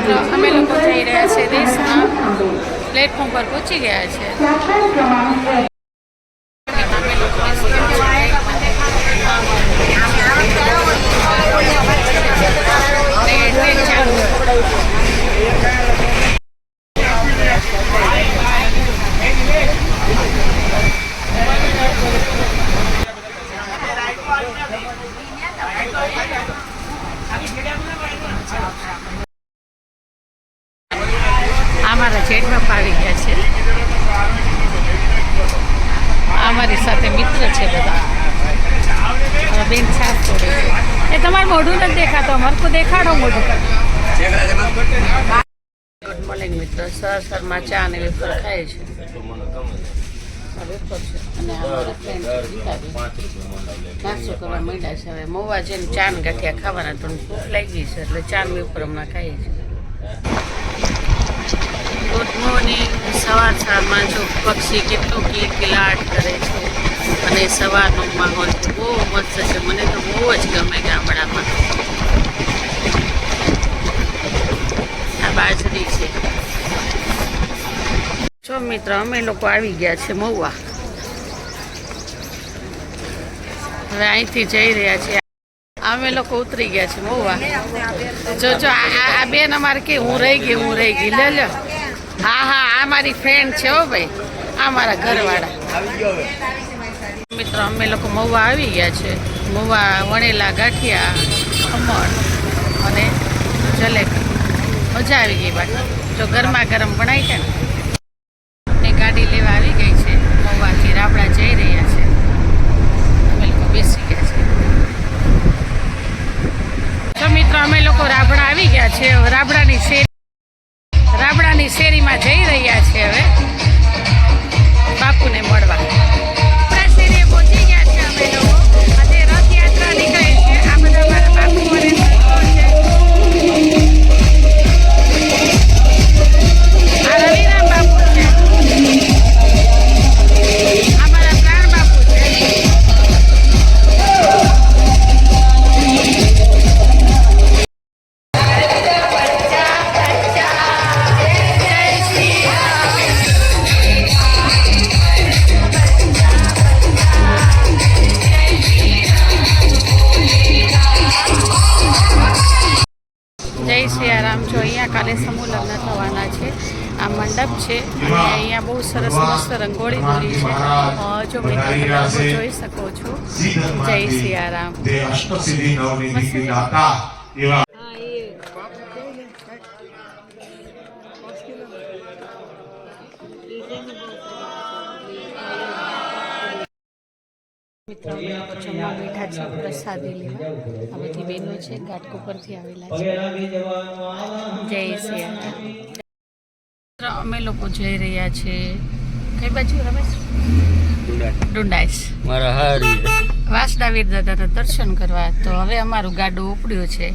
મિત્રો અમે લોકો જઈ રહ્યા છે દેશમાં. પ્લેટફોર્મ પર પહોંચી ગયા છે. અમે લોકો આ મારા જેઠબાપ આવી ગયા છે આ મારી સાથે મિત્ર છે બધા હવે બેન છાપ તોડે છે એ તમારું મોઢું નથી દેખાતો અમારું દેખાડો મોઢું. ગુડ મોર્નિંગ મિત્રો સર સરમાં ચા અને વેફર ખાય છે. છે. નાસ્તો કરવા માંડ્યા છે. હવે મોવા જઈને ચાન ગાંઠિયા ખાવાના તો ભૂખ લાગી છે એટલે ચા ને વેફર હમણાં ખાઈએ છે ગુડ મોર્નિંગ સવાર સવારમાં જો પક્ષી કેટલું કિલકિલાટ કરે છે. અને સવારનો માહોલ બહુ મસ્ત છે. મને તો બહુ જ ગમે ગામડામાં. આ બાજરી છે. છો મિત્ર, અમે લોકો આવી ગયા છે મહુવા. હવે અહીંથી જઈ રહ્યા છીએ. અમે લોકો ઉતરી ગયા છે મહુવા. જો જો, આ બેન અમારે કે હું રહી ગઈ, હું રહી ગઈ. લે, લો. હા હા, આ મારી ફ્રેન્ડ છે હો ભાઈ. આ મારા ઘરવાળા. મિત્રો, અમે લોકો મહુવા આવી ગયા છે. મહુવા, વણેલા, ગાંઠિયા, ખમણ અને જલેબી. મજા આવી ગઈ બાકી જો ગરમા ગરમ બનાવી છે ને ગાડી લેવા આવી ગઈ છે. મહુવાથી રાબડા જઈ રહ્યા છે. અમે લોકો બેસી ગયા છે. તો મિત્રો, અમે લોકો રાબડા આવી ગયા છે. રાબડાની શેરી, રાબડાની શેરીમાં જઈ રહ્યા છે હવે. અને અહીંયા બહુ સરસ મસ્ત રંગોળી દોરી છે. જો મિત્રો તમે જોઈ શકો છો. જય સિયારામ. એવા મિત્રો જમવા બેઠા છે પ્રસાદી લેવા. આ બધી બહેનો છે ઘાટકોપરથી આવેલા છે. જય સિયારામ. અમે લોકો જઈ રહ્યા છે. કઈ બાજુ રમેશ? ડુંડાઈશ મારા હારી. વાસદાવીર દાદાના દર્શન કરવા તો હવે અમારું ગાડું ઉપડ્યું છે.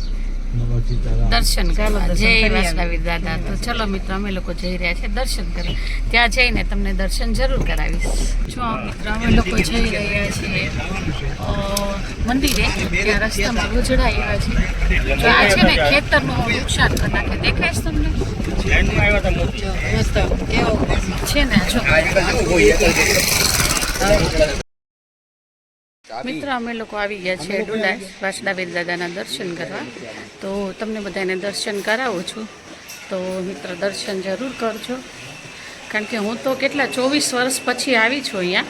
દર્શન કરવા. જય વાસદાવીર દાદા. તો ચલો મિત્રો અમે લોકો જઈ રહ્યા છે દર્શન કરવા. ત્યાં જઈને તમને દર્શન જરૂર કરાવીશ. જો મિત્રો અમે લોકો જઈ રહ્યા છીએ મંદિરે ત્યાં રસ્તામાં ગુજડા એવા છે. જો આ છે ને ખેતરનું નુકસાન કરી નાખે. દેખાય છે તમને? મસ્ત કેવો છે ને જો. મિત્ર અમે લોકો આવી ગયા છે ડુંડાસ વાસદાબેન દાદાના દર્શન કરવા. તો તમને બધાને દર્શન કરાવું છું. તો મિત્ર દર્શન જરૂર કરજો. કારણ કે હું તો કેટલા ચોવીસ વર્ષ પછી આવી છું અહીંયા.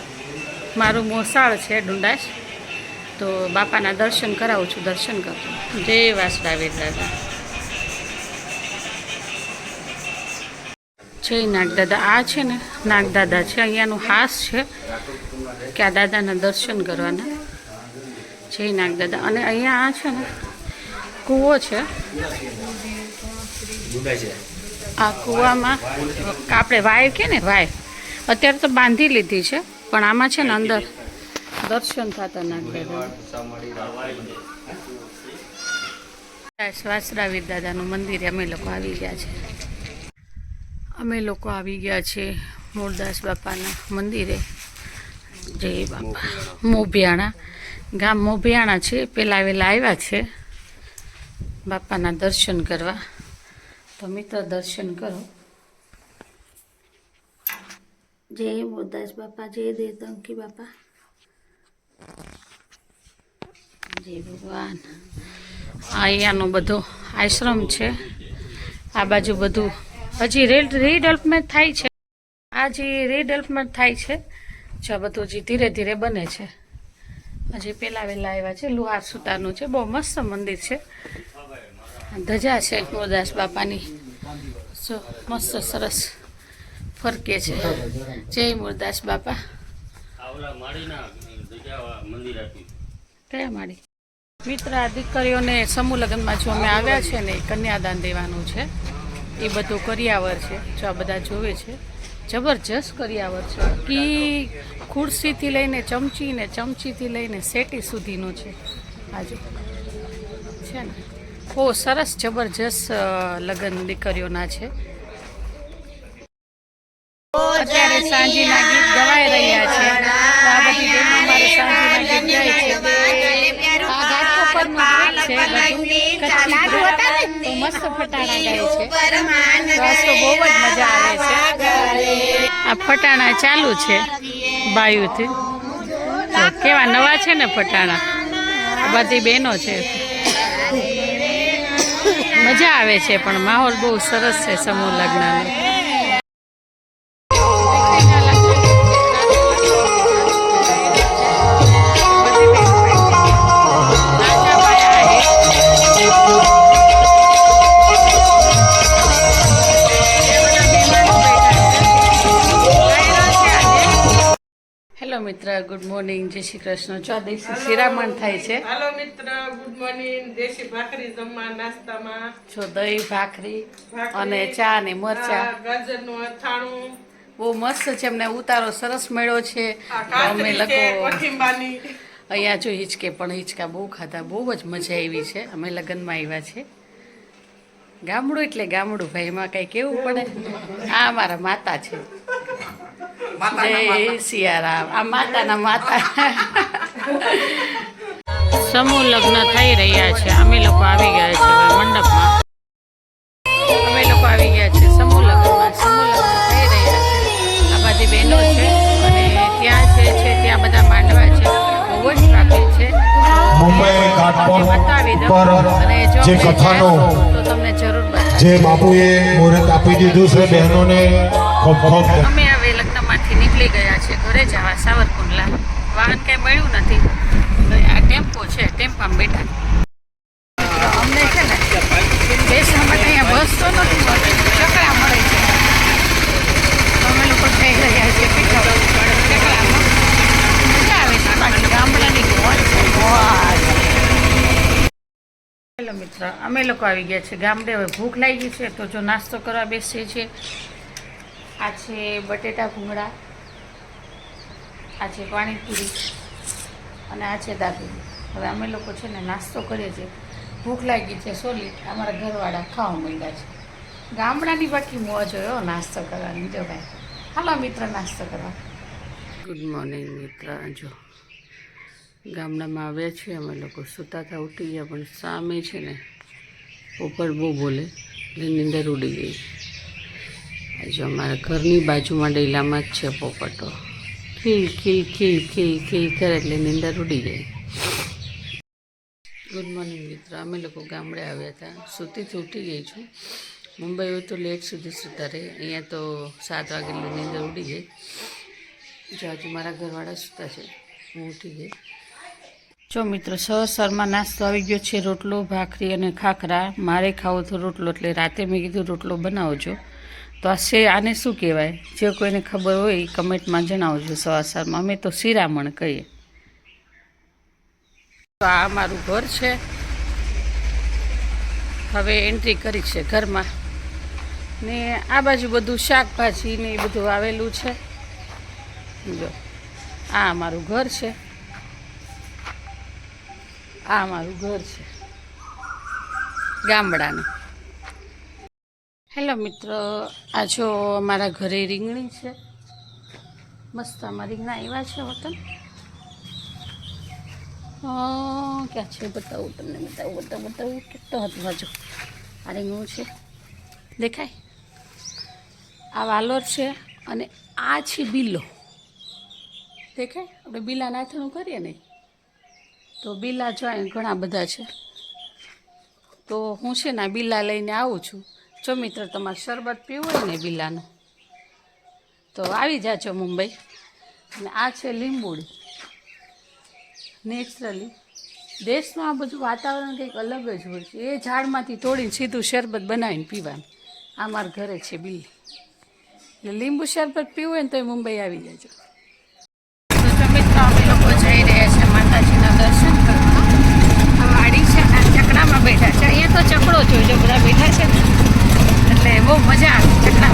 મારું મોસાળ છે ડુંડાસ તો બાપાના દર્શન કરાવું છું દર્શન કરજો. જય વાસદાબેન દાદા. જય નાગદાદા આ છે ને, નાગદાદા છે. અહીંયાનું હાસ છે કે આ દાદાના દર્શન કરવાના. જય નાગદાદા. અને અહીંયા આ છે ને, કૂવો છે. આ કૂવામાં આપણે વાય કે ને, વાય. અત્યારે તો બાંધી લીધી છે, પણ આમાં છે ને અંદર દર્શન થતા નાગદાદા. વાસરાવીર દાદાનું મંદિર, અમે લોકો આવી ગયા છે. અમે લોકો આવી ગયા છે મૂળદાસ બાપાના મંદિરે. જય બાપા. મોભિયાણા. ગામ મોભિયાણા છે. પહેલાં આવેલા આવ્યા છે બાપાના દર્શન કરવા. તો મિત્ર દર્શન કરો. જય મુરદાસ બાપા, જય દેવતંકી બાપા. જય ભગવાન. અહીંયાનો બધો આશ્રમ છે. આ બાજુ બધું હજી રેલ રીડેવલપમેન્ટ થાય છે. આ જે રીડેવલપમેન્ટ થાય છે જો બધું જે ધીરે ધીરે બને છે. હજી પેલા વહેલા આવ્યા છે લુહાર સુતારનું છે બહુ મસ્ત મંદિર છે. ધજા છે મુરદાસ બાપાની. સો મસ્ત સરસ ફરકે છે. જય મુરદાસ બાપા. કયા માળી. મિત્ર આ દીકરીઓને સમૂહ લગ્નમાં જો અમે આવ્યા છે ને કન્યાદાન દેવાનું છે. એ બધું કરિયાવર છે, જો આ બધા જોવે છે. જબરજસ્ત કરિયાવર છે. કી ખુરશીથી લઈને ચમચી ને ચમચીથી લઈને સેટી સુધીનું છે. આજુ છે ને? બહુ સરસ જબરજસ્ત લગ્ન દીકરીઓના છે. અત્યારે સાંજીના ગીત ગવાઈ રહ્યા છે. આ બધી અમારે સાંજીના ગીત ગાય છે. આ ઘાટ પરનું ગીત બધું કચ્છી મસ્ત ફટાણા ગાય છે. તો બહુ જ મજા આવે છે. આ ફટાણા ચાલુ છે બાયુથી. કેવા નવા છે ને ફટાણા? બધી બહેનો છે. મજા આવે છે પણ માહોલ બહુ સરસ છે સમૂહ લગ્નનો. મિત્ર ગુડ મોર્નિંગ જય શ્રી કૃષ્ણ. ચો દિવસે શિરામણ થાય છે. હાલો મિત્ર ગુડ મોર્નિંગ દેશી ભાખરી જમવા નાસ્તામાં. જો દહીં ભાખરી. અને ચા ને મરચા. ગાજરનું અથાણું. બહુ મસ્ત છે એમને ઉતારો સરસ મેળો છે. અમે લોકો અહીંયા જો હિંચકે પણ હિંચકા બહુ ખાધા બહુ જ મજા આવી છે. અમે લગ્નમાં આવ્યા છે. ગામડું એટલે ગામડું ભાઈ એમાં કઈ કેવું પડે? આ અમારા માતા છે. જય સિયારામ આ માતાના માતા સમૂહ લગ્ન થઈ રહ્યા છે અમે લોકો આવી ગયા છે મંડપમાં અમે લોકો આવી ગયા છે સમૂહ લગ્નમાં સમૂહ લગ્ન થઈ રહ્યા છે આ બધી બહેનો છે અને ત્યાં જે છે ત્યાં બધા માંડવા છે બહુ જ ટ્રાફિક છે મુંબઈ બતાવી દઉં પર અને જો કથાનો તો તમને જરૂર જે બાપુએ મુહૂર્ત આપી દીધું છે બહેનોને. અમે હવે લગ્નમાંથી નીકળી ગયા છે ઘરે જવા સાવરકુંડલા. વાહન કઈ મળ્યું નથી. આ ટેમ્પો છે, ટેમ્પામાં બેઠા. અમને છે ને બેસવા માટે અહીંયા બસ તો નથી મળતી ચકડા મળે છે. અમે લોકો થઈ રહ્યા છીએ મજા આવે છે, બાકી ગામડાની ગોળ છે. હેલો મિત્ર, અમે લોકો આવી ગયા છે ગામડે. હવે ભૂખ લાગી છે, તો જો નાસ્તો કરવા બેસીએ છીએ. આ છે બટેટા ભૂંગળા, આ છે પાણીપુરી અને આ છે દાબેલી. હવે અમે લોકો છે ને નાસ્તો કરીએ છીએ. ભૂખ લાગી છે સોલી અમારા ઘરવાળા ખાવા માંડ્યા છે. ગામડાની બાકી મોજ હોય નાસ્તો કરવાની જો ભાઈ હાલો મિત્ર, નાસ્તો કરવા. ગુડ મોર્નિંગ મિત્ર. જો, ગામડામાં આવ્યા છીએ અમે લોકો. સૂતા હતા, ઉઠી ગયા, પણ સામે છે ને, ઉપર બહુ બોલે, એટલે નીંદર ઉડી ગઈ. આજે અમારા ઘરની બાજુમાં ડેલામાં જ છે પોપટો. ખીલ ખીલ ખીલ ખીલ ખીલ કરે એટલે નીંદર ઉડી જાય. ગુડ મોર્નિંગ મિત્ર. અમે લોકો ગામડે આવ્યા હતા. સૂતીથી ઉઠી ગઈ છું. મુંબઈ હોય તો લેટ સુધી સૂતા રહે. અહીંયા તો સાત વાગે નીંદર ઉડી જાય જો હજુ મારા ઘરવાળા સૂતા છે. હું ઉઠી ગઈ. જો મિત્રો સવારમાં નાસ્તો આવી ગયો છે. રોટલો, ભાખરી અને ખાખરા. મારે ખાવો તો રોટલો એટલે રાતે મેં કીધું રોટલો બનાવજો. તો આ શે આને શું કહેવાય? જે કોઈને ખબર હોય એ કમેન્ટમાં જણાવજો સવાર સવારમાં અમે તો શિરામણ કહીએ. તો આ અમારું ઘર છે. હવે એન્ટ્રી કરી છે ઘરમાં. ને આ બાજુ બધું શાકભાજી ને એ બધું આવેલું છે. જો, આ અમારું ઘર છે. આ અમારું ઘર છે. ગામડાનું. હેલો મિત્રો, આ જો અમારા ઘરે રીંગણી છે. મસ્ત આમાં રીંગણા આવ્યા છે વતન ક્યાં છે બતાવું તમને, બતાવું બતાવું બતાવું. કેટલો હતો બાજુ આ રીંગણું છે. દેખાય? આ વાલોર છે અને આ છે બિલો. દેખાય? આપણે બિલા નાથણું કરીએ ને, તો બિલા જો ઘણા બધા છે. તો હું છે ને બિલા લઈને આવું છું. જો મિત્ર, તમારે શરબત પીવું હોય ને બીલાનું, તો આવી જાજો મુંબઈ. અને આ છે લીંબુડી, નેચરલી. દેશમાં આ બધું વાતાવરણ કંઈક અલગ જ હોય છે. એ ઝાડમાંથી તોડીને સીધું શરબત બનાવીને પીવાનું. આ મારા ઘરે છે બિલ્લી. એટલે લીંબુ શરબત પીવું હોય ને તો મુંબઈ આવી જાજો. તો અમે લોકો જઈ રહ્યા છે માતાજીના દર્શન કરવા. વાડી છે આ ચકડામાં બેઠા છે. અહીંયા તો ચકડો જોઈજો બધા બેઠા છે. ને એટલે બહુ મજા આવે ચકલા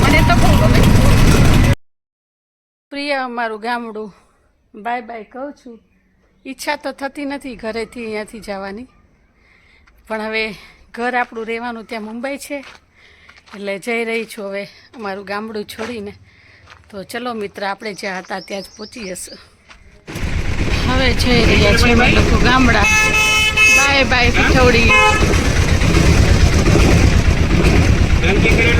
મને તો બહુ ગમે. પ્રિય અમારું ગામડું, બાય બાય કહું છું. ઈચ્છા તો થતી નથી ઘરેથી અહીંયાથી જવાની. પણ હવે ઘર આપણું રહેવાનું ત્યાં મુંબઈ છે. એટલે જઈ રહી છું હવે અમારું ગામડું છોડીને. તો ચલો મિત્ર, આપણે જ્યાં હતા ત્યાં જ પહોંચી જશું હવે જઈ રહ્યા છીએ અમે લોકો ગામડા. બાય બાય પીઠવડી ધમકી કરી